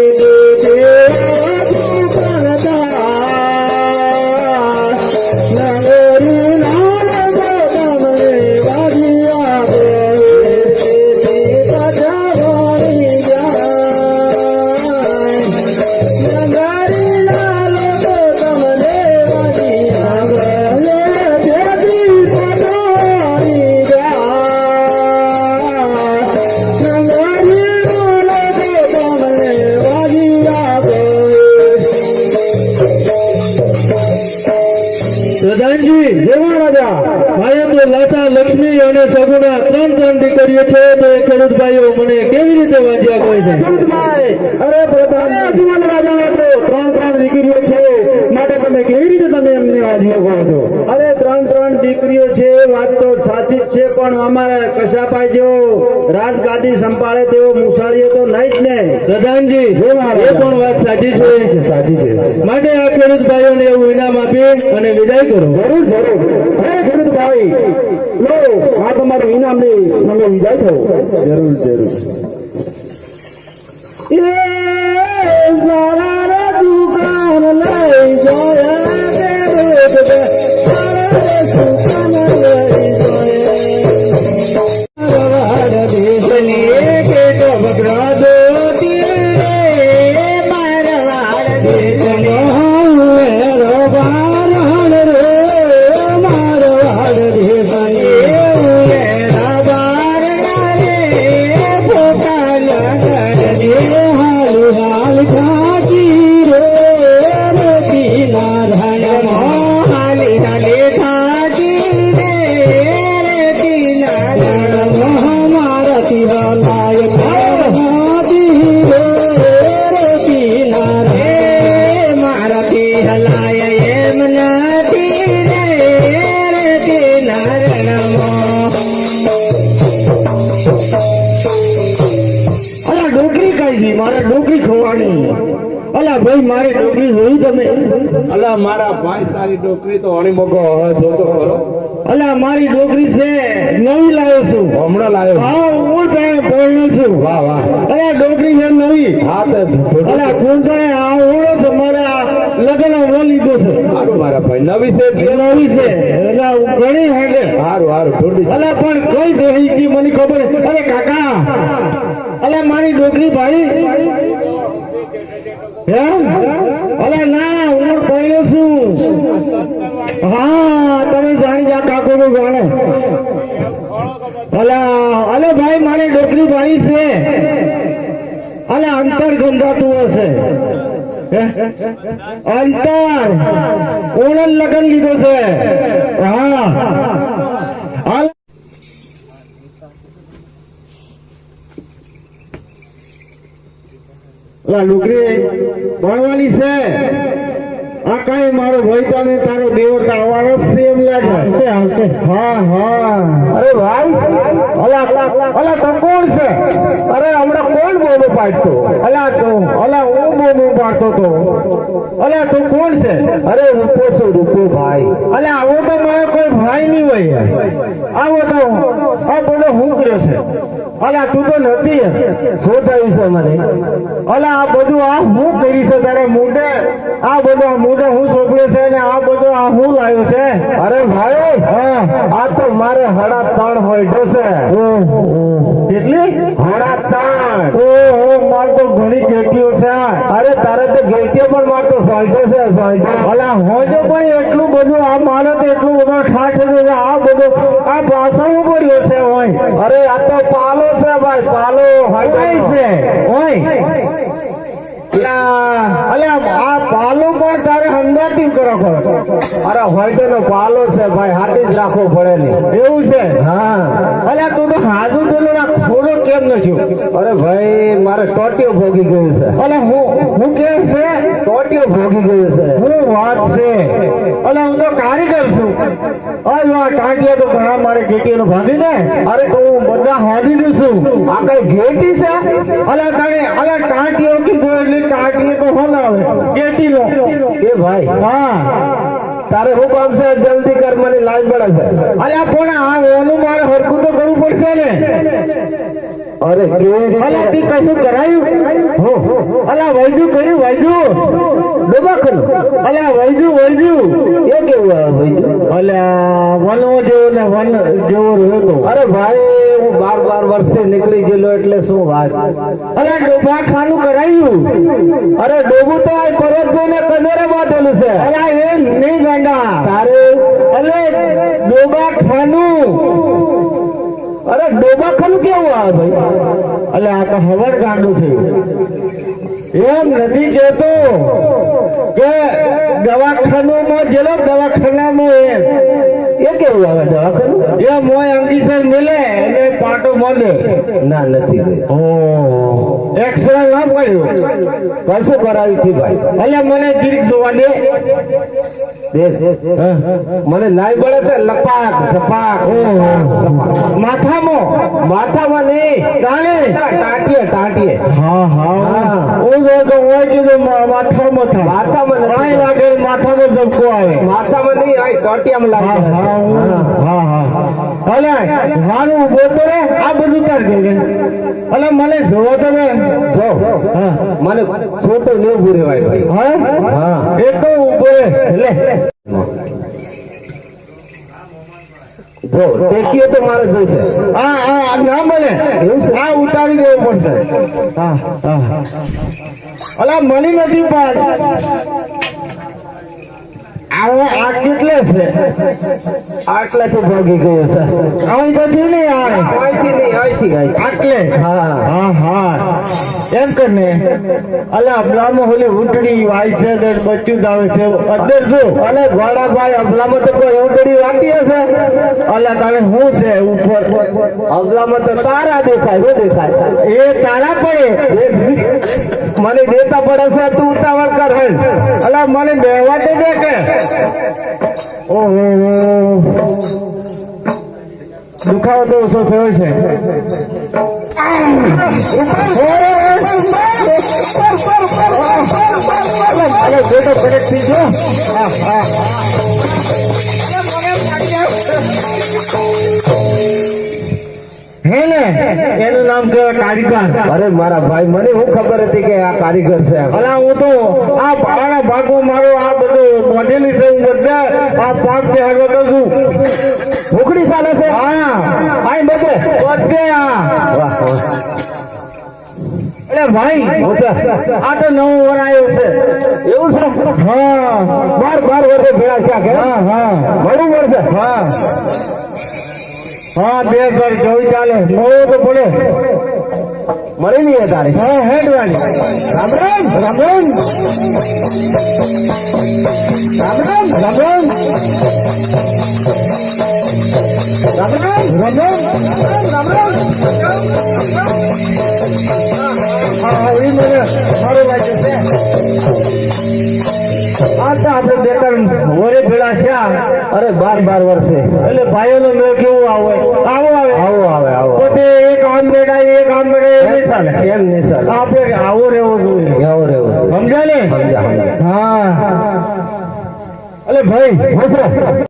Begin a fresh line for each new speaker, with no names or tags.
Jesus. દીકરીઓ છે તો ખેડૂત ભાઈઓ મને કેવી રીતે વાંચ્યા કોઈ છે?
અરે પ્રધાન અજમલ રાજા તો ત્રણ ત્રણ દીકરીઓ છે માટે તમે કેવી રીતે તમે એમને વાજીઓ કહો છો? અરે ત્રણ ત્રણ દીકરીઓ છે વાત તો સાચી છે પણ અમારે કશાપાઈ જેવો રાજગાદી સંભાળે તેવો મુસાળીઓ તો નહીં જ ને.
પ્રધાનજી એ પણ વાત સાચી છે.
સાચી છે
માટે આ ખેડૂત ભાઈઓને એવું ઇનામ આપી અને વિદાય કરો.
જરૂર જરૂર. હે ખેડૂત ભાઈ લો આ તમારું ઇનામ ને તમે વિદાય થવો જરૂર જરૂર. એ સારા રે દુકાન લઈ જોયા ખોવાની અલા ભાઈ મારી ડોકરી જોઈ તમે
અલા મારા ભાઈ તારી ડોકરી તો અણી મોકો હવે જોતો ખરો.
અલા મારી ડોકરી છે નવી લાવ્યો છું.
હમણાં લાવ્યો
હા હું તને બોલ્યો છું.
વાહ વાહ.
અલા ડોકરી છે નવી.
હા તે
અલા કોણ તને આ ઓળો તો મારા લગ્ન ઓળો લીધો છે.
સારું મારા ભાઈ નવી છે
નવી છે. અલા ઘણી હેડે.
સારું સારું થોડી
અલા પણ કઈ દેહી મને ખબર? અરે કાકા. અલા મારી ડોકરી ભાઈ અલા ના, હું બોલ્યો છું. હા, તમે જાણી જા કાકો નું જાણે. અલા, અલે ભાઈ, મારે ડોકરી ભાઈ છે. અલે, અંતર ગંધાતું હશે? અંતર. ઓણલ લગન લીધો છે? હા હાલ લા લુકરી ભણવાની છે. આ કઈ મારો ભાઈ તને તારો દેવતા આવવાનો જ છે એમ હા હા. અરે ભાઈ અલા અલા તો કોણ છે? અરે હમણાં કોણ બોલો પાડતો? અલા તો અલા હું બોલો પાડતો તો? અલા તું કોણ છે? અરે રૂપો છું રૂપો ભાઈ. અલા આવો તો મારો કોઈ ભાઈ નહીં હોય આવો તો આ બોલો હું કર્યો છે? અલા તું તો નથી શોધાયું છે મને. અલા આ બધું આ હું કરી છે તારે મુંડે? આ બધું આ મુંડે હું છોકરો છે ને આ બધું આ હું લાવ્યો છે? અરે ભાઈ! આ તો મારે હડા ત્રણ હોય છે કેટલી? હડા ત્રણ તો ઘણી ગેટીઓ છે. અરે તારે તો ગેટીઓ પણ મારતો સોલ્ટો છે સોલ્ટો અલા હોજો પણ એટલું બધું આ મારે તો એટલું બધું ઠાઠ છે આ બધું આ ભાષણ પડ્યો છે હોય અરે આ તો પાલો છે ભાઈ પાલો. હટાય છે હોય આ પાલો પણ તારે હંગાતી કરો કરો. અરે હોય તો પાલો છે ભાઈ હાથી જ રાખવો પડે ને. એવું છે? હા. અલ્યા તું તો હાજુ તો ના કેમ નથી. અરે ભાઈ મારે ટોટીઓ ભોગી ગયું છે. અલે હું હું કેમ છે? ટોટીઓ ભોગી ગયું છે. હું વાત છે. અલે હું તો કારીગર છું. અરે આ ટાંટિયા તો ઘણા મારે ગેટીઓ ભાંધી ને અરે હું બધા હાંધી દઉં છું. આ કઈ ગેટી છે? અલે તને અલે ટાંટીઓ કીધું એટલે ટાંટીઓ તો હલાવે. ગેટી લો. એ ભાઈ હા. તારે હું કામ છે? જલ્દી કર, મને લાઈન પડે છે અરે પણ આ ઓનું મારે હરકું તો કરવું પડશે ને.
અરે કેવી
અલા તે કશું કરાયું.
હો
અલા વૈજુ કર્યું વૈજુ
દવાખાનું
અલા વૈજુ વૈજુ
એ કેવું આવે
અલા વનો જેવો ને વન જેવો રહ્યો
અરે ભાઈ હું બાર બાર વર્ષે નીકળી ગયેલો એટલે શું વાત?
અલા ડોબા ખાનું કરાયું.
અરે ડોબું તો આ પર્વતભાઈ ને કનેરે બાંધેલું છે.
અલા એ નહીં ગાંડા.
તારે
અલે ડોબા ખાનું
અરે ડોબાખાનું કેવું આવે ભાઈ?
એટલે આ તો હવડ ગાંડું થયું. એમ નથી કેતો કે દવાખાનામાં જેલો દવાખાનામાં એ.
એ કેવું આવે દવાખાનું?
એ મોય અંકિસર મિલે એટલે પાટો મળે
ના નથી ગઈ
ઓ. એક્સરે ના પડ્યો.
કશું કરાવી હતી ભાઈ?
એટલે મને ગીરી જોવા દે.
મને લાઈ પડે છે લપાક ઝપાક.
માથામાં
માથામાં નહીં
તાણે.
ટાંટીએ ટાંટીએ
હા હા.
હા.
તો હોય કીધું માથામાં થાય.
માથામાં.
કાંઈ વાગે માથામાં આવે.
માથામાં નહીં આ ટાંટિયામાં લાગે.
હા હું- હા અલે હારું ઊભો તો રે આ બધું તાર કે અલે મને જોવો તો રે.
જો મને છોટો નહીં ઉભું રહેવાય ભાઈ.
હા?
હા.
એ તો ઊભો રે. લે.
જો ટેકીઓ તો મારે જોઈશે.
હા હા આ ના મળે
એવું છે?
આ ઉતારી દેવું પડશે. હા હા. અલા મળી નથી પણ આવો આ કેટલે છે?
આટલાથી ભાગી ગયો છે.
અહીં તો નહીં
અહીંથી નહીં અહીંથી.
આટલે?
હા.
હા હા. એમ કર ને અલા બ્રાહ્મણ હોલે ઉંટડી વાય છે ને બચ્ચું દાવે છે. અંદર જો
અલે ગોડાભાઈ અબલામાં તો કોઈ ઉંટડી વાતી હશે?
અલા તારે શું છે ઉપર?
અબલામાં તો તારા દેખાય શું દેખાય.
એ તારા પડે.
મને દેતા પડે છે તું ઉતાવળ કર હે
અલા મને બેવા દે કે. ઓહો. દુખાવો તો ઓછો થયો છે. હા ને? એનું નામ છે કારીગર.
અરે મારા ભાઈ મને હું ખબર હતી કે આ કારીગર છે?
ભલા હું તો આ પાણા ભાગો મારો આ બધું મોઢેલી છે હું આ પાક ને તો કરશું
ભૂખડી ચાલે છે?
હા.
આઈ બધે
બધે
વાહ વાહ.
અરે ભાઈ આ તો નવું વર આવ્યો છે.
એવું છે?
હા.
બાર બાર વર્ષે ભેળા છે આ કે?
હા હા.
બરોબર છે
હા. હા બે હજાર ચોવીસ ચાલે. નવો તો પડે
મળી હે તારે.
હા હેડવાની
રામ રામ રામ રામ રામ રામ રામ રામ રામ રામ રામ રામ
રામ હા એ મને મારું લાગે છે. આ તો આપણે બે ત્રણ વરે ભેળા થયા.
અરે બાર બાર વર્ષે.
એટલે ભાઈઓનો મેળ કેવો આવો? આવે ચાલે
કેમ નહીં સર.
આપણે આવો રહેવો જોઈએ.
આવો રહેવું
સમજાય ને? હા. એટલે ભાઈ